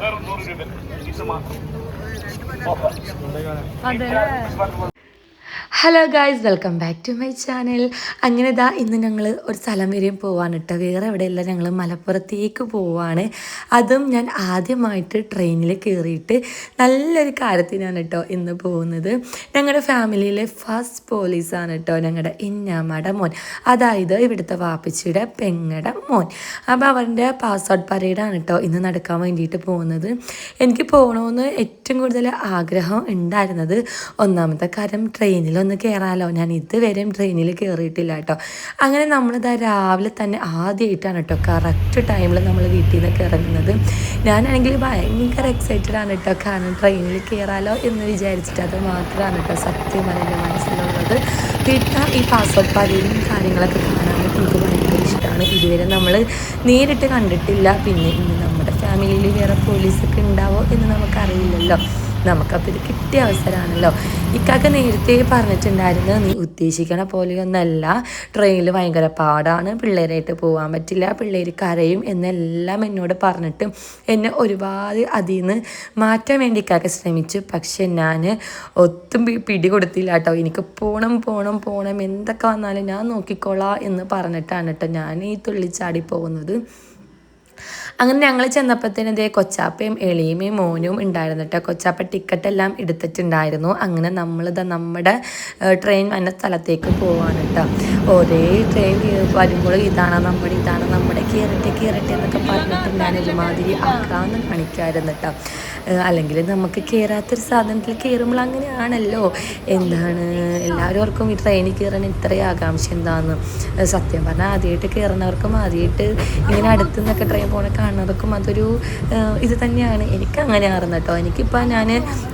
വെറും നൂറ് രൂപ ഇത് മാത്രം. Hello guys welcome back to my channel അങ്ങനെ ഇതാ ഇന്ന് ഞങ്ങൾ ഒരു സ്ഥലം വരെയും പോവാണ് കേട്ടോ വേറെ എവിടെയല്ല ഞങ്ങൾ മലപ്പുറത്തേക്ക് പോവാണ്. അതും ഞാൻ ആദ്യമായിട്ട് ട്രെയിനിൽ കയറിയിട്ട് നല്ലൊരു കാര്യത്തിനാണ് കേട്ടോ ഇന്ന് പോകുന്നത്. ഞങ്ങളുടെ ഫാമിലിയിലെ ഫസ്റ്റ് പോലീസാണ് കേട്ടോ ഞങ്ങളുടെ ഇന്നാമ്മയുടെ മോൻ. അതായത് ഇവിടുത്തെ വാപ്പച്ചിയുടെ പെങ്ങടെ മോൻ. അപ്പോൾ അവന്റെ പാസ്ഔട്ട് പരേഡാണ് കേട്ടോ ഇന്ന് നടക്കാൻ വേണ്ടിയിട്ട് പോകുന്നത്. എനിക്ക് പോകണമെന്ന് ഏറ്റവും കൂടുതൽ ആഗ്രഹം ഉണ്ടായിരുന്നത് ഒന്നാമത്തെ കാര്യം ട്രെയിനിൽ ഒന്ന് കയറാമല്ലോ ഞാൻ ഇതുവരെയും ട്രെയിനിൽ കയറിയിട്ടില്ല കേട്ടോ. അങ്ങനെ നമ്മളിതാ രാവിലെ തന്നെ ആദ്യമായിട്ടാണ് കേട്ടോ കറക്റ്റ് ടൈമിൽ നമ്മൾ വീട്ടിൽ നിന്നൊക്കെ ഇറങ്ങുന്നത്. ഞാനാണെങ്കിൽ ഭയങ്കര എക്സൈറ്റഡ് ആണ് കേട്ടോ. കാരണം ട്രെയിനിൽ കയറാലോ എന്ന് വിചാരിച്ചിട്ട് അത് മാത്രമാണ് കേട്ടോ സത്യം എന്റെ മനസ്സിലുള്ളത്. പിന്നെ ഈ പാസ്പോർട്ട് പരേഡും കാര്യങ്ങളൊക്കെ കാണാനായിട്ട് എനിക്ക് ഭയങ്കര ഇഷ്ടമാണ് ഇതുവരെ നമ്മൾ നേരിട്ട് കണ്ടിട്ടില്ല. പിന്നെ ഇന്ന് നമ്മുടെ ഫാമിലിയിൽ വേറെ പോലീസൊക്കെ ഉണ്ടാവോ എന്ന് നമുക്കറിയില്ലല്ലോ. നമുക്കപ്പോൾ ഇത് കിട്ടിയ അവസരമാണല്ലോ. ഇക്കാക്ക നേരത്തെ പറഞ്ഞിട്ടുണ്ടായിരുന്നു നീ ഉദ്ദേശിക്കണ പോലെയൊന്നല്ല. ട്രെയിനിൽ ഭയങ്കര പാടാണ്. പിള്ളേരായിട്ട് പോകാൻ പറ്റില്ല. പിള്ളേർ കരയും എന്നെല്ലാം എന്നോട് പറഞ്ഞിട്ട് എന്നെ ഒരുപാട് അതിൽ നിന്ന് മാറ്റാൻ വേണ്ടി ഇക്കാക്ക ശ്രമിച്ചു. പക്ഷെ ഞാൻ ഒത്തും പിടി കൊടുത്തില്ല കേട്ടോ. എനിക്ക് പോണം പോണം പോണം. എന്തൊക്കെ വന്നാലും ഞാൻ നോക്കിക്കോളാം എന്ന് പറഞ്ഞിട്ടാണ് കേട്ടോ ഞാൻ ഈ തുള്ളിച്ചാടി പോകുന്നത്. അങ്ങനെ ഞങ്ങൾ ചെന്നപ്പോഴത്തേനും ഇതേ കൊച്ചാപ്പയും എളിയമ്മയും മോനും ഉണ്ടായിരുന്നു കേട്ടോ കൊച്ചാപ്പ ടിക്കറ്റ് എല്ലാം എടുത്തിട്ടുണ്ടായിരുന്നു. അങ്ങനെ നമ്മളിത് നമ്മുടെ ട്രെയിൻ വന്ന സ്ഥലത്തേക്ക് പോവാണ് കേട്ടോ ഒരേ ട്രെയിൻ വരുമ്പോൾ ഇതാണ് നമ്മുടെ ഇതാണ് നമ്മുടെ കയറട്ടെ കയറട്ടെ എന്നൊക്കെ പറഞ്ഞിട്ട് ഒരുമാതിരി ആക്കാന്ന് കാണിക്കായിരുന്നു കേട്ടോ അല്ലെങ്കിൽ നമുക്ക് കയറാത്തൊരു സാധനത്തിൽ കയറുമ്പോൾ അങ്ങനെയാണല്ലോ. എന്താണ്? എല്ലാവർക്കും ഈ ട്രെയിനിൽ കയറാൻ ഇത്രയും ആകാംക്ഷ എന്താന്ന്. സത്യം പറഞ്ഞാൽ ആദ്യമായിട്ട് കയറുന്നവർക്കും ആദ്യമായിട്ട് ഇങ്ങനെ അടുത്ത് നിന്നൊക്കെ ട്രെയിൻ പോണ കാണുന്നവർക്കും അതൊരു ഇത് തന്നെയാണ്. എനിക്ക് അങ്ങനെ ആയിരുന്നു കേട്ടോ. എനിക്കിപ്പോൾ ഞാൻ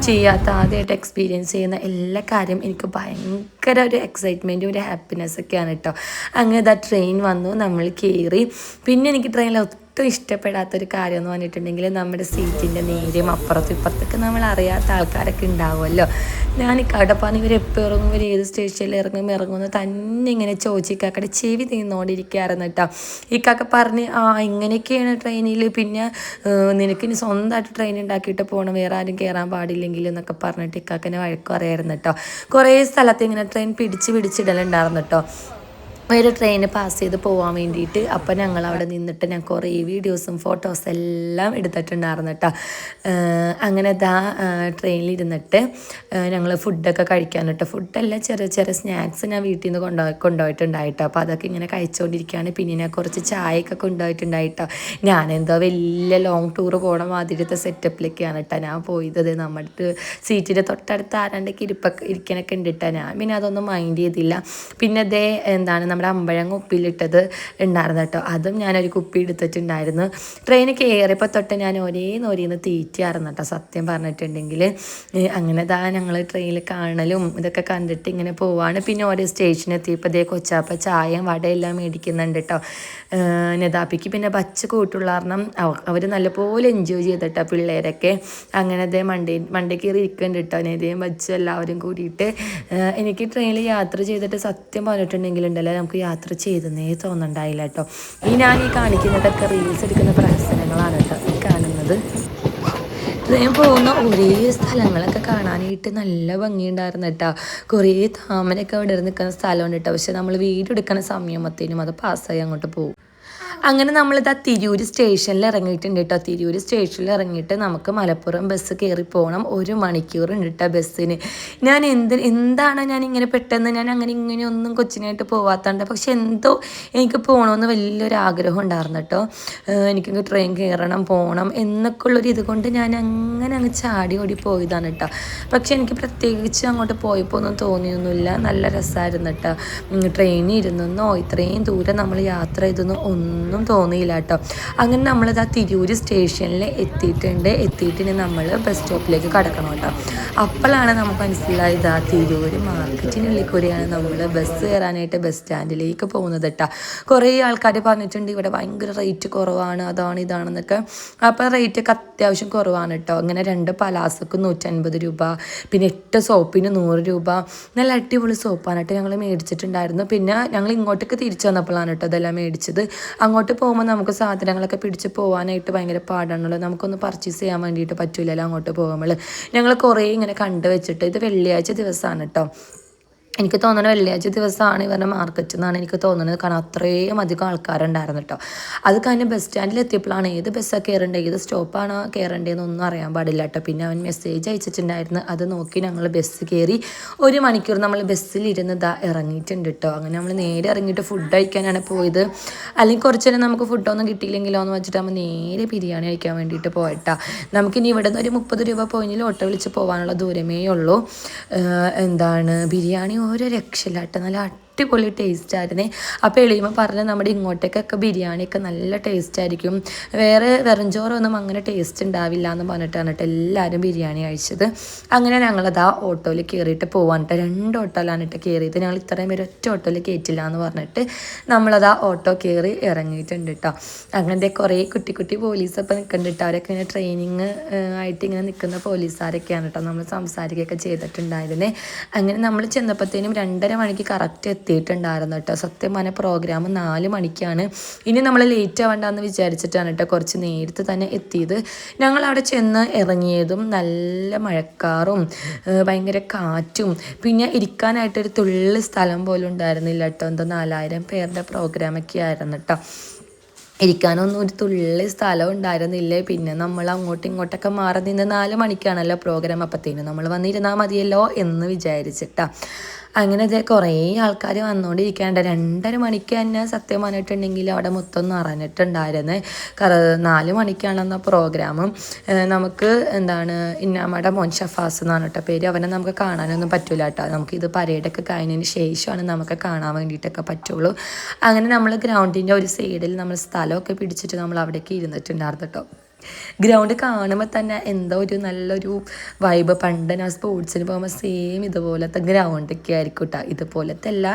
ചെയ്യാത്ത ആദ്യമായിട്ട് എക്സ്പീരിയൻസ് ചെയ്യുന്ന എല്ലാ കാര്യം എനിക്ക് ഭയങ്കര ഒരു എക്സൈറ്റ്മെന്റും ഒരു ഹാപ്പിനെസ് ഒക്കെയാണ് കേട്ടോ. അങ്ങനെ ആ ട്രെയിൻ വന്നു നമ്മൾ കയറി പിന്നെ എനിക്ക് ട്രെയിനിൽ ഒട്ടും ഇഷ്ടപ്പെടാത്തൊരു കാര്യം എന്ന് പറഞ്ഞിട്ടുണ്ടെങ്കിൽ നമ്മുടെ സീറ്റിന്റെ നേരെയും അപ്പുറത്തും ഇപ്പുറത്തൊക്കെ നമ്മൾ അറിയാത്ത ആൾക്കാരൊക്കെ ഉണ്ടാവുമല്ലോ. ഞാൻ പറഞ്ഞ് ഇവർ എപ്പോൾ ഇറങ്ങും ഇവർ ഏത് സ്റ്റേഷനിൽ ഇറങ്ങും ഇറങ്ങുമെന്ന് തന്നെ ഇങ്ങനെ ചോദിച്ചിക്കാക്കടെ ചെവി തീർന്നുകൊണ്ടിരിക്കുകയായിരുന്നു കേട്ടോ. ഇക്കാക്ക പറഞ്ഞ് ആ ഇങ്ങനെയൊക്കെയാണ് ട്രെയിനിൽ. പിന്നെ നിനക്കിനി സ്വന്തമായിട്ട് ട്രെയിൻ ഉണ്ടാക്കിയിട്ട് പോകണം വേറെ ആരും കയറാൻ പാടില്ലെങ്കിൽ എന്നൊക്കെ പറഞ്ഞിട്ട് ഇക്കാക്കനെ വഴക്ക് പറയായിരുന്നു കേട്ടോ. കുറേ സ്ഥലത്ത് ഇങ്ങനെ ട്രെയിൻ പിടിച്ച് പിടിച്ചിടലുണ്ടായിരുന്നു കേട്ടോ. ഒരു ട്രെയിൻ പാസ് ചെയ്ത് പോകാൻ വേണ്ടിയിട്ട് അപ്പം ഞങ്ങൾ അവിടെ നിന്നിട്ട് ഞാൻ കുറേ വീഡിയോസും ഫോട്ടോസും എല്ലാം എടുത്തിട്ടുണ്ടായിരുന്നു കേട്ടോ അങ്ങനെ ദാ ട്രെയിനിൽ ഇരുന്നിട്ട് ഞങ്ങൾ ഫുഡൊക്കെ കഴിക്കാനിട്ട് ഫുഡെല്ലാം ചെറിയ ചെറിയ സ്നാക്സ് ഞാൻ വീട്ടിൽ നിന്ന് കൊണ്ടു കൊണ്ടുപോയിട്ടുണ്ടായിട്ടോ അപ്പോൾ അതൊക്കെ ഇങ്ങനെ കഴിച്ചുകൊണ്ടിരിക്കുകയാണ് പിന്നെ ഞാൻ കുറച്ച് ചായയൊക്കെ കൊണ്ടുപോയിട്ടുണ്ടായിട്ടോ ഞാനെന്തോ വലിയ ലോങ് ടൂർ പോകണ ആദ്യത്തെ സെറ്റപ്പിലൊക്കെയാണ് കേട്ടോ ഞാൻ പോയത് നമ്മുടെ സീറ്റിന്റെ തൊട്ടടുത്ത് ആരാണ്ടൊക്കെ ഇരിപ്പൊക്കെ ഇരിക്കാനൊക്കെ ഉണ്ട് കേട്ടോ ഞാൻ പിന്നെ അതൊന്നും മൈൻഡ് ചെയ്തില്ല. പിന്നെ അതേ എന്താണ് നമ്മുടെ അമ്പഴങ്ങ ഉപ്പിലിട്ടത് ഉണ്ടായിരുന്നു കേട്ടോ. അതും ഞാനൊരു കുപ്പി എടുത്തിട്ടുണ്ടായിരുന്നു. ട്രെയിൻ കയറിയപ്പോൾ തൊട്ട് ഞാൻ ഒരേ നൊരിന്ന് തീറ്റിയായിരുന്നു കേട്ടോ സത്യം പറഞ്ഞിട്ടുണ്ടെങ്കിൽ. അങ്ങനെ ദാ ഞങ്ങൾ ട്രെയിനിൽ കാണലും ഇതൊക്കെ കണ്ടിട്ട് ഇങ്ങനെ പോവാണ്. പിന്നെ ഓരോ സ്റ്റേഷനിൽ എത്തിയപ്പോൾ ദേ കൊച്ചാപ്പ ചായയും വടയെല്ലാം മേടിക്കുന്നുണ്ട് കേട്ടോ. നെതാപ്പിക്ക് പിന്നെ പച്ച കൂട്ടുള്ള കാരണം അവർ നല്ലപോലെ എൻജോയ് ചെയ്തിട്ടോ പിള്ളേരൊക്കെ. അങ്ങനെ അതേ മണ്ടേ മണ്ടേ കയറി ഇരിക്കുന്നുണ്ട് കേട്ടോ. നെതയും വച്ച് എല്ലാവരും കൂടിയിട്ട്. എനിക്ക് ട്രെയിനിൽ യാത്ര ചെയ്തിട്ട് സത്യം പറഞ്ഞിട്ടുണ്ടെങ്കിൽ ഉണ്ടല്ലോ നമുക്ക് യാത്ര ചെയ്തെന്നേ തോന്നണ്ടായില്ല കേട്ടോ. ഈ ഞാൻ ഈ കാണിക്കുന്നതൊക്കെ റീൽസ് എടുക്കുന്ന പ്രഹസനങ്ങളാണ് കേട്ടോ ഈ കാണുന്നത്. ഞാൻ പോകുന്ന ഒരേ സ്ഥലങ്ങളൊക്കെ കാണാനായിട്ട് നല്ല ഭംഗിയുണ്ടായിരുന്നു കേട്ടോ. കുറേ താമരൊക്കെ അവിടെ നിൽക്കുന്ന സ്ഥലമുണ്ട് കേട്ടോ. പക്ഷെ നമ്മൾ വീഡിയോ എടുക്കുന്ന സമയത്തേനും അത് പാസ്സായി അങ്ങോട്ട് പോകും. അങ്ങനെ നമ്മളിതാ തിരൂർ സ്റ്റേഷനിൽ ഇറങ്ങിയിട്ടുണ്ട് കേട്ടോ. തിരൂർ സ്റ്റേഷനിൽ ഇറങ്ങിയിട്ട് നമുക്ക് മലപ്പുറം ബസ് കയറി പോകണം ഒരു മണിക്കൂർ ഉണ്ട് കേട്ടോ ബസ്സിന് ഞാൻ എന്ത് എന്താണ് ഞാൻ ഇങ്ങനെ പെട്ടെന്ന് ഞാൻ അങ്ങനെ ഇങ്ങനെ ഒന്നും കൊച്ചിനായിട്ട് പോവാത്തണ്ട്. പക്ഷെ എന്തോ എനിക്ക് പോകണമെന്ന് വലിയൊരു ആഗ്രഹം ഉണ്ടായിരുന്നു കേട്ടോ. എനിക്കൊക്കെ എനിക്ക് ട്രെയിൻ കയറണം പോകണം എന്നൊക്കെ ഉള്ളൊരു ഇത് കൊണ്ട് ഞാൻ അങ്ങനെ അങ്ങ് ചാടി ഓടി പോയതാണ് കേട്ടോ. പക്ഷെ എനിക്ക് പ്രത്യേകിച്ച് അങ്ങോട്ട് പോയപ്പോൾ ഒന്നും തോന്നിയൊന്നുമില്ല. നല്ല രസമായിരുന്നു കേട്ടോ. ട്രെയിനിൽ ഇരുന്നോ ഇത്രയും ദൂരം നമ്മൾ യാത്ര ചെയ്തെന്നോ ഒന്നും തോന്നിയില്ല കേട്ടോ അങ്ങനെ നമ്മളിത് ആ തിരൂര് സ്റ്റേഷനിൽ എത്തിയിട്ടുണ്ട്. എത്തിയിട്ട് നമ്മൾ ബസ് സ്റ്റോപ്പിലേക്ക് കടക്കണം കേട്ടോ അപ്പോഴാണ് നമുക്ക് മനസ്സിലായത് ആ തിരൂര് മാർക്കറ്റിനുള്ളിൽ കൂടിയാണ് നമ്മൾ ബസ് കയറാനായിട്ട് ബസ് സ്റ്റാൻഡിലേക്ക് പോകുന്നത് കേട്ടോ കുറേ ആൾക്കാർ പറഞ്ഞിട്ടുണ്ട് ഇവിടെ ഭയങ്കര റേറ്റ് കുറവാണ് അതാണ് ഇതാണെന്നൊക്കെ. അപ്പോൾ റേറ്റ് ഒക്കെ അത്യാവശ്യം കുറവാണ് കേട്ടോ അങ്ങനെ രണ്ട് പലാസക്ക് നൂറ്റൻപത് രൂപ പിന്നെ എട്ട് സോപ്പിന് നൂറ് രൂപ. നല്ല അടിപൊളി സോപ്പാണ് കേട്ടോ ഞങ്ങൾ മേടിച്ചിട്ടുണ്ടായിരുന്നു. പിന്നെ ഞങ്ങൾ ഇങ്ങോട്ടേക്ക് തിരിച്ചു വന്നപ്പോഴാണ് കേട്ടോ അതെല്ലാം മേടിച്ചത്. അങ്ങോട്ട് അങ്ങോട്ട് പോകുമ്പോൾ നമുക്ക് സാധനങ്ങളൊക്കെ പിടിച്ച് പോകാനായിട്ട് ഭയങ്കര പാടാണല്ലോ. നമുക്കൊന്ന് പർച്ചേസ് ചെയ്യാൻ വേണ്ടിയിട്ട് പറ്റൂലല്ലോ അങ്ങോട്ട് പോകുമ്പോൾ ഞങ്ങൾ കുറേ ഇങ്ങനെ കണ്ടു വെച്ചിട്ട് ഇത് വെള്ളിയാഴ്ച ദിവസമാണ് കേട്ടോ എനിക്ക് തോന്നുന്നത് വെള്ളിയാഴ്ച ദിവസമാണ് ഇവരുടെ മാർക്കറ്റ് എന്നാണ് എനിക്ക് തോന്നുന്നത്. കാരണം അത്രയും അധികം ആൾക്കാരുണ്ടായിരുന്നു കേട്ടോ. അത് കഴിഞ്ഞ് ബസ് സ്റ്റാൻഡിൽ എത്തിയപ്പോഴാണ് ഏത് ബസ്സാണ് കയറേണ്ടത് ഏത് സ്റ്റോപ്പാണ് കയറേണ്ടതെന്നൊന്നും അറിയാൻ പാടില്ല കേട്ടോ. പിന്നെ അവൻ മെസ്സേജ് അയച്ചിട്ടുണ്ടായിരുന്നു. അത് നോക്കി ഞങ്ങൾ ബസ് കയറി ഒരു മണിക്കൂർ നമ്മൾ ബസ്സിലിരുന്ന് ഇതാ ഇറങ്ങിയിട്ടുണ്ട് കേട്ടോ. അങ്ങനെ നമ്മൾ നേരെ ഇറങ്ങിയിട്ട് ഫുഡ് കഴിക്കാനാണ് പോയത്. അല്ലെങ്കിൽ കുറച്ച് നേരം നമുക്ക് ഫുഡൊന്നും കിട്ടിയില്ലെങ്കിലോ എന്ന് വെച്ചിട്ട് നമ്മൾ നേരെ ബിരിയാണി കഴിക്കാൻ വേണ്ടിയിട്ട് പോയിട്ടാ. നമുക്കിനി ഇവിടെ നിന്ന് ഒരു മുപ്പത് രൂപ പോയിനിൽ ഓട്ടോ വിളിച്ച് പോകാനുള്ള ദൂരമേ ഉള്ളൂ. എന്താണ്? ബിരിയാണി ഓരോ രക്ഷയില്ല കേട്ടോ നല്ല അടിപൊളി ടേസ്റ്റ് ആയിരുന്നേ. അപ്പോൾ എളിയുമ്പോൾ പറഞ്ഞ നമ്മുടെ ഇങ്ങോട്ടേക്കൊക്കെ ബിരിയാണിയൊക്കെ നല്ല ടേസ്റ്റ് ആയിരിക്കും. വേറെ വെറും ചോറൊന്നും അങ്ങനെ ടേസ്റ്റ് ഉണ്ടാവില്ല എന്ന് പറഞ്ഞിട്ടാണ് കേട്ടോ എല്ലാവരും ബിരിയാണി കഴിച്ചത്. അങ്ങനെ ഞങ്ങളത് ആ ഓട്ടോയിൽ കയറിയിട്ട് പോകാൻ കേട്ടോ രണ്ട് ഓട്ടോയിലാണ് കേട്ടോ കയറിയത് ഞങ്ങൾ ഇത്രയും പേര് ഒറ്റ ഓട്ടോയിൽ കയറ്റില്ല എന്ന് പറഞ്ഞിട്ട് നമ്മളത് ആ ഓട്ടോ കയറി ഇറങ്ങിയിട്ടുണ്ട് കേട്ടോ അങ്ങനത്തെ കുറേ കുട്ടി കുട്ടി പോലീസൊക്കെ നിൽക്കുന്നുണ്ട് കേട്ടോ അവരൊക്കെ ഇങ്ങനെ ട്രെയിനിങ് ആയിട്ട് ഇങ്ങനെ നിൽക്കുന്ന പോലീസുകാരൊക്കെയാണ് കേട്ടോ നമ്മൾ സംസാരിക്കുകയൊക്കെ ചെയ്തിട്ടുണ്ടായിരുന്നേ. അങ്ങനെ നമ്മൾ ചെന്നപ്പോഴത്തേനും രണ്ടര മണിക്ക് കറക്റ്റ് എത്തിയിട്ടുണ്ടായിരുന്നു കേട്ടോ. സത്യം പറഞ്ഞ പ്രോഗ്രാം നാല് മണിക്കാണ്. ഇനി നമ്മൾ ലേറ്റ് ആവണ്ടെന്ന് വിചാരിച്ചിട്ടാണ് കേട്ടോ കുറച്ച് നേരത്തെ തന്നെ എത്തിയത്. ഞങ്ങൾ അവിടെ ചെന്ന് ഇറങ്ങിയതും നല്ല മഴക്കാറും ഭയങ്കര കാറ്റും പിന്നെ ഇരിക്കാനായിട്ടൊരു തുള്ളി സ്ഥലം പോലും ഉണ്ടായിരുന്നില്ല കേട്ടോ. എന്തോ നാലായിരം പേരുടെ പ്രോഗ്രാമൊക്കെ ആയിരുന്നു കേട്ടോ. ഇരിക്കാനൊന്നും ഒരു തുള്ളി സ്ഥലം ഉണ്ടായിരുന്നില്ല? പിന്നെ നമ്മൾ അങ്ങോട്ടും ഇങ്ങോട്ടൊക്കെ മാറി നിന്ന് നാല് മണിക്കാണല്ലോ പ്രോഗ്രാം അപ്പത്തേനും നമ്മൾ വന്നിരുന്നാൽ മതിയല്ലോ എന്ന് വിചാരിച്ചിട്ടാ. അങ്ങനെ ഇതേ കുറേ ആൾക്കാർ വന്നുകൊണ്ടിരിക്കാണ്ട് രണ്ടര മണിക്ക് തന്നെ സത്യം പറഞ്ഞിട്ടുണ്ടെങ്കിൽ അവിടെ മൊത്തം നിറഞ്ഞിട്ടുണ്ടായിരുന്നു. കറ- നാല് മണിക്കാണെന്ന പ്രോഗ്രാമും നമുക്ക് എന്താണ് ഇന്നാമയുടെ മോൻ ഷഫാസ് എന്നാണ് കേട്ടോ പേര്. അവനെ നമുക്ക് കാണാനൊന്നും പറ്റൂല കേട്ടോ. നമുക്ക് ഇത് പരേഡൊക്കെ കഴിഞ്ഞതിന് ശേഷമാണ് നമുക്ക് കാണാൻ വേണ്ടിയിട്ടൊക്കെ പറ്റുള്ളൂ. അങ്ങനെ നമ്മൾ ഗ്രൗണ്ടിന്റെ ഒരു സൈഡിൽ നമ്മൾ സ്ഥലമൊക്കെ പിടിച്ചിട്ട് നമ്മൾ അവിടേക്ക് ഇരുന്നിട്ടുണ്ടായിരുന്നു കേട്ടോ. ഗ്രൗണ്ട് കാണുമ്പോൾ തന്നെ എന്തോ ഒരു നല്ലൊരു വൈബ് പണ്ട് ഞാൻ സ്പോർട്സിന് പോകുമ്പോൾ സെയിം ഇതുപോലത്തെ ഗ്രൗണ്ടൊക്കെ ആയിരിക്കും കേട്ടോ ഇതുപോലത്തെ അല്ല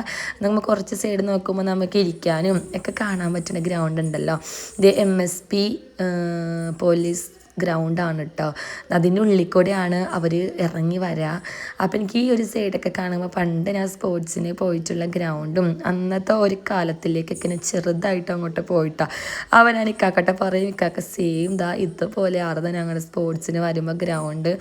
നമ്മൾ കുറച്ച് സൈഡ് നോക്കുമ്പോൾ നമുക്ക് ഇരിക്കാനും ഒക്കെ കാണാൻ പറ്റുന്ന ഗ്രൗണ്ട് ഉണ്ടല്ലോ. ഇത് എം എസ് പി പോലീസ് ഗ്രൗണ്ടാണ് കേട്ടോ അതിന്റെ ഉള്ളിൽ കൂടെയാണ് അവർ ഇറങ്ങി വരിക അപ്പം എനിക്ക് ഈ ഒരു സൈഡൊക്കെ കാണുമ്പോൾ പണ്ട് ഞാൻ സ്പോർട്സിന് പോയിട്ടുള്ള ഗ്രൗണ്ടും അന്നത്തെ ഒരു കാലത്തിലേക്കൊക്കെ ഞാൻ ചെറുതായിട്ട് അങ്ങോട്ട് പോയിട്ടാ. ഞാൻ ഇക്കാക്കട്ടെ പറയും ഇക്കാക്ക സെയിം ദാ ഇതുപോലെ ആർന്ന് ഞങ്ങളുടെ സ്പോർട്സിന് വരുമ്പോൾ ഗ്രൗണ്ട്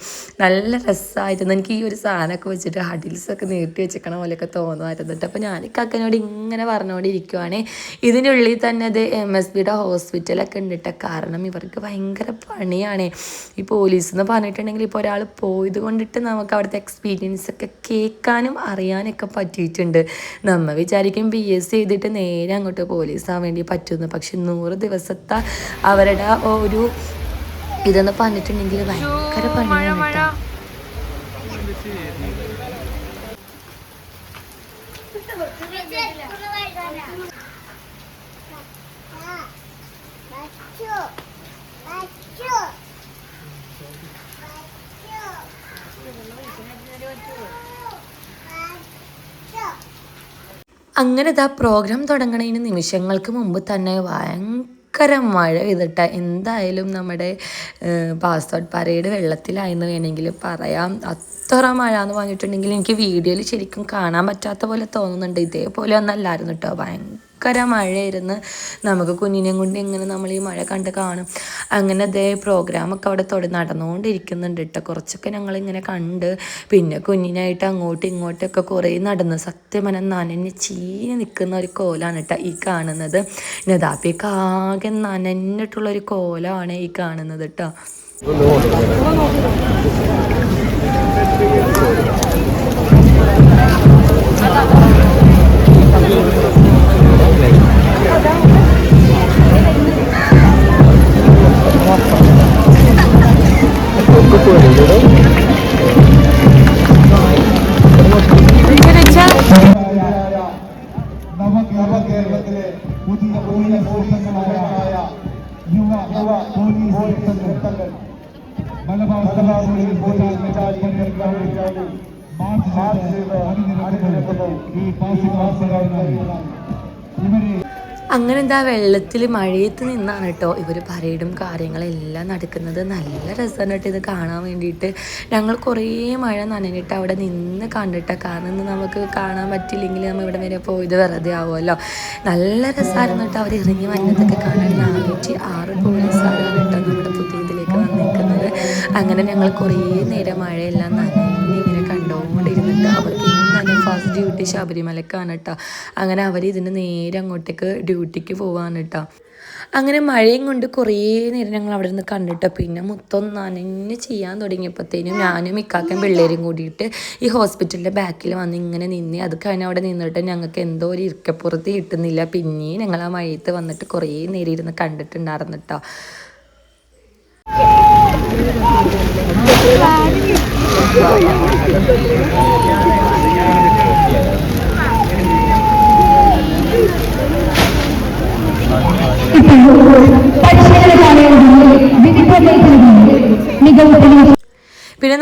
നല്ല രസമായിരുന്നു എനിക്ക് ഈ ഒരു സാധനമൊക്കെ വെച്ചിട്ട് ഹഡിൽസൊക്കെ നീട്ടി വെച്ചിരിക്കണ പോലെയൊക്കെ തോന്നുമായിരുന്നു കേട്ടോ അപ്പോൾ ഞാൻ ഇക്കാക്കനോട് ഇങ്ങനെ പറഞ്ഞുകൊണ്ടിരിക്കുവാണ് ഇതിന്റെ ഉള്ളിൽ തന്നെ അത് എം എസ് ബിയുടെ ഹോസ്പിറ്റലൊക്കെ ഉണ്ട് കാരണം ഇവർക്ക് ഭയങ്കര പണിയാണ് ഈ പോലീസ് എന്ന് പറഞ്ഞിട്ടുണ്ടെങ്കിൽ ഇപ്പോൾ ഒരാൾ പോയത് കൊണ്ടിട്ട് നമുക്ക് അവിടുത്തെ എക്സ്പീരിയൻസ് ഒക്കെ കേൾക്കാനും അറിയാനൊക്കെ പറ്റിയിട്ടുണ്ട് നമ്മൾ വിചാരിക്കും ബി എസ് സി ചെയ്തിട്ട് നേരെ അങ്ങോട്ട് പോലീസ് ആവാൻ വേണ്ടി പറ്റുന്ന പക്ഷെ നൂറ് ദിവസത്തെ അവരുടെ ഒരു ഇതെന്ന് പറഞ്ഞിട്ടുണ്ടെങ്കിൽ ഭയങ്കര പണിയാണ് കേട്ടോ അങ്ങനെ ഇതാ പ്രോഗ്രാം തുടങ്ങണതിന് നിമിഷങ്ങൾക്ക് മുമ്പ് തന്നെ ഭയങ്കര മഴ പെയ്തിട്ട. എന്തായാലും നമ്മുടെ പാസ്വേർഡ് പരേഡ് വെള്ളത്തിലായെന്ന് വേണമെങ്കിൽ പറയാം. അത്ര മഴ എന്ന് പറഞ്ഞിട്ടുണ്ടെങ്കിൽ എനിക്ക് വീഡിയോയിൽ ശരിക്കും കാണാൻ പറ്റാത്ത പോലെ തോന്നുന്നുണ്ട്. ഇതേപോലെ ഒന്നല്ലായിരുന്നു കേട്ടോ ഭയങ്കര മഴയായിരുന്നു. നമുക്ക് കുഞ്ഞിനെയും കൊണ്ട് ഇങ്ങനെ നമ്മൾ ഈ മഴ കണ്ട് കാണും. അങ്ങനെ അതേ പ്രോഗ്രാമൊക്കെ അവിടെ തൊടി നടന്നുകൊണ്ടിരിക്കുന്നുണ്ട് കേട്ടോ കുറച്ചൊക്കെ ഞങ്ങളിങ്ങനെ കണ്ട്. പിന്നെ കുഞ്ഞിനായിട്ട് അങ്ങോട്ടും ഇങ്ങോട്ടൊക്കെ കുറേ നടന്ന് സത്യമന നനഞ്ഞ് ചീഞ്ഞ് നിൽക്കുന്ന ഒരു കോലാണ് കേട്ടോ ഈ കാണുന്നത്. നദാപ്പിക്ക് ആകെ നനഞ്ഞിട്ടുള്ള ഒരു കോലമാണ് ഈ കാണുന്നത് കേട്ടോ അങ്ങനെ എന്താ വെള്ളത്തിൽ മഴയത്ത് നിന്നാണ് കേട്ടോ. ഇവർ പരേഡും കാര്യങ്ങളെല്ലാം നടക്കുന്നത്. നല്ല രസമാണ് കേട്ടോ ഇത് കാണാൻ വേണ്ടിയിട്ട്. ഞങ്ങൾ കുറേ മഴ നനഞ്ഞിട്ട് അവിടെ നിന്ന് കണ്ടിട്ട. കാരണം ഇന്ന് നമുക്ക് കാണാൻ പറ്റില്ലെങ്കിൽ നമ്മൾ ഇവിടെ വരെ പോയത് വെറുതെ ആവുമല്ലോ. നല്ല രസമായിരുന്നു കേട്ടോ. അവർ ഇറങ്ങി വന്നതൊക്കെ കാണാൻ. നാനൂറ്റി ആറ് പോലീസാണ് കേട്ടോ നമ്മുടെ പുതിയതിലേക്ക് വന്നിരിക്കുന്നത് അങ്ങനെ ഞങ്ങൾ കുറേ നേരം മഴയെല്ലാം നനഞ്ഞിങ്ങനെ കണ്ടുകൊണ്ടിരുന്നിട്ട് അവർക്ക് ഫസ്റ്റ് ഡ്യൂട്ടി ശബരിമലക്കാണ് കേട്ടോ അങ്ങനെ അവർ ഇതിന് നേരെ അങ്ങോട്ടേക്ക് ഡ്യൂട്ടിക്ക് പോവാണ് കേട്ടോ അങ്ങനെ മഴയും കൊണ്ട് കുറേ നേരം ഞങ്ങൾ അവിടെ നിന്ന് കണ്ടിട്ടോ പിന്നെ മൊത്തം നനഞ്ഞ് ചെയ്യാൻ തുടങ്ങിയപ്പോഴത്തേനും ഞാനും ഇക്കാക്കും പിള്ളേരും കൂടിയിട്ട് ഈ ഹോസ്പിറ്റലിന്റെ ബാക്കിൽ വന്ന് ഇങ്ങനെ നിന്ന് അത് കഴിഞ്ഞ് അവിടെ നിന്നിട്ട് ഞങ്ങൾക്ക് എന്തോ ഒരു ഇരിക്കപ്പുറത്ത് കിട്ടുന്നില്ല. പിന്നെയും ഞങ്ങൾ ആ മഴയത്ത് വന്നിട്ട് കുറേ നേരം ഇരുന്ന് കണ്ടിട്ടുണ്ടായിരുന്നു കേട്ടോ പരിശീലനശാലയുടെ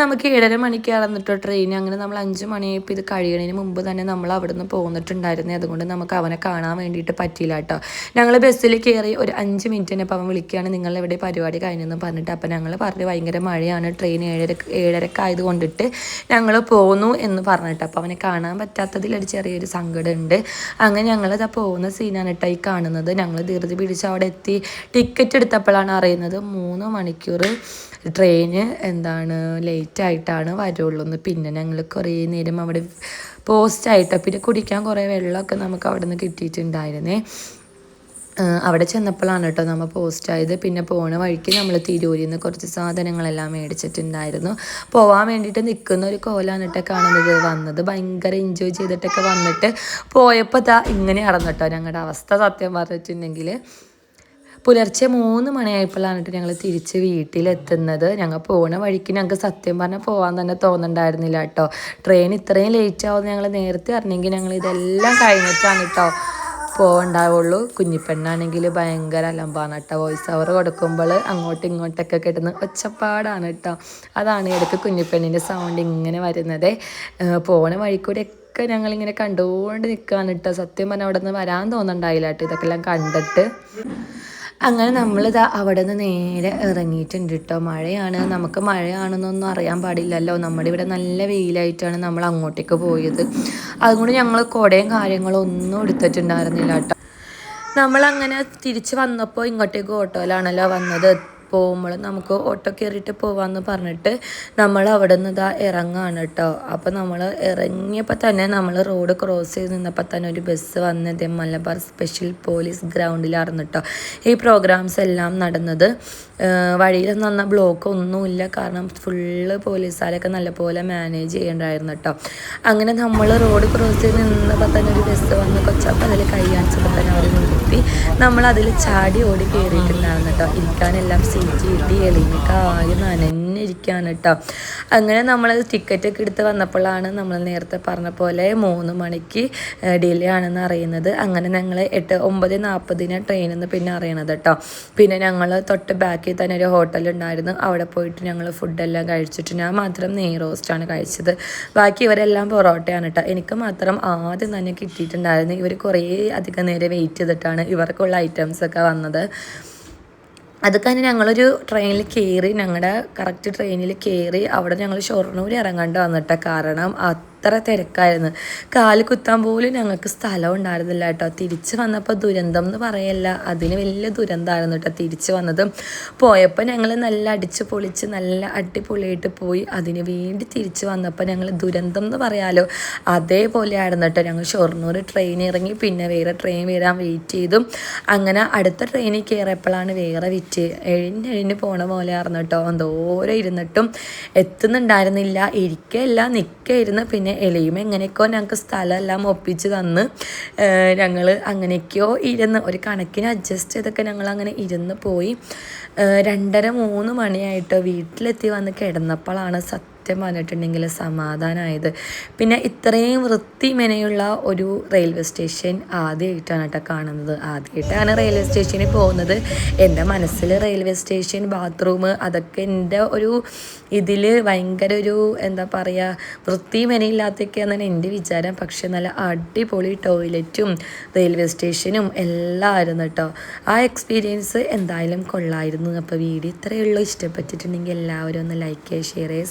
നമുക്ക് ഏഴര മണിക്ക് ഇറന്നിട്ടോ ട്രെയിൻ അങ്ങനെ നമ്മൾ അഞ്ച് മണിയായപ്പോൾ ഇത് കഴിയണതിന് മുമ്പ് തന്നെ നമ്മൾ അവിടെ നിന്ന് പോന്നിട്ടുണ്ടായിരുന്നേ. അതുകൊണ്ട് നമുക്ക് അവനെ കാണാൻ വേണ്ടിയിട്ട് പറ്റിയില്ല കേട്ടോ. ഞങ്ങൾ ബസ്സിൽ കയറി ഒരു അഞ്ച് മിനിറ്റിന് അപ്പോൾ അവൻ വിളിക്കുകയാണ് നിങ്ങൾ എവിടെ പരിപാടി കഴിഞ്ഞെന്ന് പറഞ്ഞിട്ട് അപ്പം ഞങ്ങൾ പറഞ്ഞു ഭയങ്കര മഴയാണ്. ട്രെയിൻ ഏഴര ഏഴരക്ക് കൊണ്ടിട്ട് ഞങ്ങൾ പോന്നു എന്ന് പറഞ്ഞിട്ട് അപ്പോൾ അവനെ കാണാൻ പറ്റാത്തതിൽ ഒരു ചെറിയൊരു സങ്കടമുണ്ട്. അങ്ങനെ ഞങ്ങളിതാ പോകുന്ന സീനാണ് കേട്ടോ ഈ കാണുന്നത്. ഞങ്ങൾ ധൃതി പിടിച്ച് അവിടെ എത്തി. ടിക്കറ്റ് എടുത്തപ്പോഴാണ് അറിയുന്നത് മൂന്ന് മണിക്കൂർ ട്രെയിന് എന്താണ് ലേറ്റ് ആയിട്ടാണ് വരുള്ളൂ. എന്ന് പിന്നെ ഞങ്ങൾ കുറേ നേരം അവിടെ പോസ്റ്റ് ആയിട്ട് പിന്നെ കുടിക്കാൻ കുറേ വെള്ളമൊക്കെ നമുക്ക് അവിടെ നിന്ന് കിട്ടിയിട്ടുണ്ടായിരുന്നേ അവിടെ ചെന്നപ്പോഴാണ് കേട്ടോ നമ്മൾ പോസ്റ്റ് ആയത് പിന്നെ പോണ വഴിക്ക് നമ്മൾ തിരൂരിൽ നിന്ന് കുറച്ച് സാധനങ്ങളെല്ലാം മേടിച്ചിട്ടുണ്ടായിരുന്നു. പോവാൻ വേണ്ടിയിട്ട് നിൽക്കുന്ന ഒരു കോലാണ് കേട്ടോ കാണുന്നത്. വന്നത് ഭയങ്കര എൻജോയ് ചെയ്തിട്ടൊക്കെ വന്നിട്ട് പോയപ്പോൾ ദാ ഇങ്ങനെ കേട്ടോ ഞങ്ങളുടെ അവസ്ഥ സത്യം പറഞ്ഞിട്ടുണ്ടെങ്കിൽ പുലർച്ചെ മൂന്ന് മണിയായപ്പോഴാണ് ഞങ്ങൾ തിരിച്ച് വീട്ടിലെത്തുന്നത്. ഞങ്ങൾ പോണ വഴിക്ക് ഞങ്ങൾക്ക് സത്യം പറഞ്ഞാൽ പോകാൻ തന്നെ തോന്നുന്നുണ്ടായിരുന്നില്ല കേട്ടോ ട്രെയിൻ ഇത്രയും ലേറ്റ് ആവുമെന്ന് ഞങ്ങൾ നേരത്തെ അറിഞ്ഞെങ്കിൽ ഞങ്ങൾ ഇതെല്ലാം കഴിഞ്ഞിട്ടാണ് കേട്ടോ പോകണ്ടാവുള്ളൂ കുഞ്ഞിപ്പെണ്ണാണെങ്കിൽ ഭയങ്കര അലമ്പാണ് കേട്ടോ വോയിസ് അവർ കൊടുക്കുമ്പോൾ അങ്ങോട്ടും ഇങ്ങോട്ടൊക്കെ കിട്ടുന്ന ഒച്ചപ്പാടാണ് കേട്ടോ അതാണ് ഇടയ്ക്ക് കുഞ്ഞിപ്പെണ്ണിന്റെ സൗണ്ട് ഇങ്ങനെ വരുന്നത്. പോണ വഴിക്കൂടെ ഒക്കെ ഞങ്ങളിങ്ങനെ കണ്ടുകൊണ്ട് നിൽക്കുകയാണ് കേട്ടോ സത്യം പറഞ്ഞാൽ അവിടെ നിന്ന് വരാൻ തോന്നുന്നുണ്ടായില്ല കേട്ടോ ഇതൊക്കെ എല്ലാം കണ്ടിട്ട്. അങ്ങനെ നമ്മളിത് അവിടെ നിന്ന് നേരെ ഇറങ്ങിയിട്ടുണ്ട് കേട്ടോ മഴയാണ്. നമുക്ക് മഴയാണെന്നൊന്നും അറിയാൻ പാടില്ലല്ലോ. നമ്മുടെ ഇവിടെ നല്ല വെയിലായിട്ടാണ് നമ്മൾ അങ്ങോട്ടേക്ക് പോയത്. അതുകൊണ്ട് ഞങ്ങൾ കുടയും കാര്യങ്ങളും ഒന്നും എടുത്തിട്ടുണ്ടായിരുന്നില്ല കേട്ടോ നമ്മളങ്ങനെ തിരിച്ച് വന്നപ്പോൾ ഇങ്ങോട്ടേക്ക് ഓട്ടോയിലാണല്ലോ വന്നത്. പോകുമ്പോൾ നമുക്ക് ഓട്ടോ കയറിയിട്ട് പോവാന്ന് പറഞ്ഞിട്ട് നമ്മൾ അവിടെ നിന്ന് ഇതാ ഇറങ്ങാണ് കേട്ടോ അപ്പോൾ നമ്മൾ ഇറങ്ങിയപ്പോൾ തന്നെ നമ്മൾ റോഡ് ക്രോസ് ചെയ്ത് നിന്നപ്പോൾ തന്നെ ഒരു ബസ് വന്നത് മലബാർ സ്പെഷ്യൽ പോലീസ് ഗ്രൗണ്ടിലായിരുന്നു കേട്ടോ ഈ പ്രോഗ്രാംസ് എല്ലാം നടന്നത്. വഴിയിൽ നന്ന ബ്ലോക്ക് ഒന്നുമില്ല കാരണം ഫുള്ള് പോലീസുകാരൊക്കെ നല്ലപോലെ മാനേജ് ചെയ്യണ്ടായിരുന്നു കേട്ടോ അങ്ങനെ നമ്മൾ റോഡ് ക്രോസ് ചെയ്ത് നിന്നപ്പോൾ തന്നെ ഒരു ബസ് വന്ന് കൊച്ചപ്പം കൈ കാണിച്ചപ്പോൾ തന്നെ അവർ നിർത്തി നമ്മൾ അതിൽ ചാടി ഓടി കയറിയിട്ടുണ്ടായിരുന്നു കേട്ടോ. ഇരിക്കാനെല്ലാം സീറ്റ് കിട്ടി എളിഞ്ഞിട്ട് ആകെ നനഞ്ഞിരിക്കുകയാണ് കേട്ടോ അങ്ങനെ നമ്മൾ ടിക്കറ്റൊക്കെ എടുത്ത് വന്നപ്പോഴാണ് നമ്മൾ നേരത്തെ പറഞ്ഞ പോലെ മൂന്ന് മണിക്ക് ഡിലേ ആണെന്ന് അറിയുന്നത്. അങ്ങനെ ഞങ്ങൾ എട്ട് ഒമ്പത് നാൽപ്പതിന് ട്രെയിൻ എന്ന് പിന്നെ അറിയണത് കേട്ടോ പിന്നെ ഞങ്ങൾ തൊട്ട് ബാക്കിൽ തന്നെ ഒരു ഹോട്ടൽ ഉണ്ടായിരുന്നു. അവിടെ പോയിട്ട് ഞങ്ങൾ ഫുഡെല്ലാം കഴിച്ചിട്ട് ഞാൻ മാത്രം നെയ് റോസ്റ്റാണ് കഴിച്ചത്. ബാക്കി ഇവരെല്ലാം പൊറോട്ടയാണ് കേട്ടോ എനിക്ക് മാത്രം ആദ്യം തന്നെ കിട്ടിയിട്ടുണ്ടായിരുന്നു. ഇവർ കുറേ അധികം നേരം വെയിറ്റ് ചെയ്തിട്ടാണ് ഇവർക്കുള്ള ഐറ്റംസ് ഒക്കെ വന്നത്. അത് കഴിഞ്ഞ് ഞങ്ങളൊരു ട്രെയിനിൽ കയറി ഞങ്ങളുടെ കറക്റ്റ് ട്രെയിനിൽ കയറി അവിടെ ഞങ്ങൾ ഷൊർണൂർ ഇറങ്ങാണ്ട് വന്നിട്ട കാരണം അത്ര തിരക്കായിരുന്നു. കാൽ കുത്താൻ പോലും ഞങ്ങൾക്ക് സ്ഥലം ഉണ്ടായിരുന്നില്ല കേട്ടോ. തിരിച്ച് വന്നപ്പോൾ ദുരന്തം എന്ന് പറയല്ല. അതിന് വലിയ ദുരന്തമായിരുന്നു കേട്ടോ തിരിച്ച് വന്നത്. പോയപ്പോൾ ഞങ്ങൾ നല്ല അടിച്ച് പൊളിച്ച് നല്ല അടിപൊളിയായിട്ട് പോയി. അതിന് വേണ്ടി തിരിച്ച് വന്നപ്പോൾ ഞങ്ങൾ ദുരന്തം എന്ന് പറയാലോ. അതേപോലെ ആയിരുന്നു കേട്ടോ. ഞങ്ങൾ ഷൊർണൂർ ട്രെയിൻ ഇറങ്ങി. പിന്നെ വേറെ ട്രെയിൻ വരാൻ വെയിറ്റ് ചെയ്തു. അങ്ങനെ അടുത്ത ട്രെയിനിൽ കയറിയപ്പോഴാണ് വേറെ വിറ്റ്. എഴിഞ്ഞെഴിഞ്ഞ് പോണ പോലെ ആയിരുന്നു കേട്ടോ. എന്തോരം ഇരുന്നിട്ടും എത്തുന്നുണ്ടായിരുന്നില്ല. ഇരിക്കല്ല നിൽക്കായിരുന്നു പിന്നെ എളിയും എങ്ങനെയൊക്കെയോ ഞങ്ങൾക്ക് സ്ഥലമെല്ലാം ഒപ്പിച്ച് തന്ന് ഞങ്ങൾ അങ്ങനെയൊക്കെയോ ഇരുന്ന് ഒരു കണക്കിന് അഡ്ജസ്റ്റ് ചെയ്തൊക്കെ ഞങ്ങൾ അങ്ങനെ ഇരുന്ന് പോയി. രണ്ടര മൂന്ന് മണിയായിട്ടോ വീട്ടിലെത്തി വന്ന് കിടന്നപ്പോഴാണ് സത്യം മാറ്റം വന്നിട്ടുണ്ടെങ്കിൽ സമാധാനമായത് പിന്നെ ഇത്രയും വൃത്തി മെനയുള്ള ഒരു റെയിൽവേ സ്റ്റേഷൻ ആദ്യമായിട്ടാണ് കേട്ടോ കാണുന്നത്. ആദ്യമായിട്ടാണ് റെയിൽവേ സ്റ്റേഷനിൽ പോകുന്നത്. എന്റെ മനസ്സിൽ റെയിൽവേ സ്റ്റേഷൻ ബാത്റൂം അതൊക്കെ എന്റെ ഒരു ഇതിൽ ഭയങ്കര ഒരു എന്താ പറയുക വൃത്തി മെനയില്ലാത്തൊക്കെയാണെന്നാണ് എന്റെ വിചാരം. പക്ഷെ നല്ല അടിപൊളി ടോയ്ലറ്റും റെയിൽവേ സ്റ്റേഷനും എല്ലാം ആയിരുന്നു കേട്ടോ. ആ എക്സ്പീരിയൻസ് എന്തായാലും കൊള്ളായിരുന്നു. അപ്പോൾ വീഡിയോ ഇത്രയേ ഉള്ളൂ. ഇഷ്ടപ്പെട്ടിട്ടുണ്ടെങ്കിൽ എല്ലാവരും ഒന്ന് ലൈക്ക് ചെയ്യുക ഷെയർ ചെയ്യുക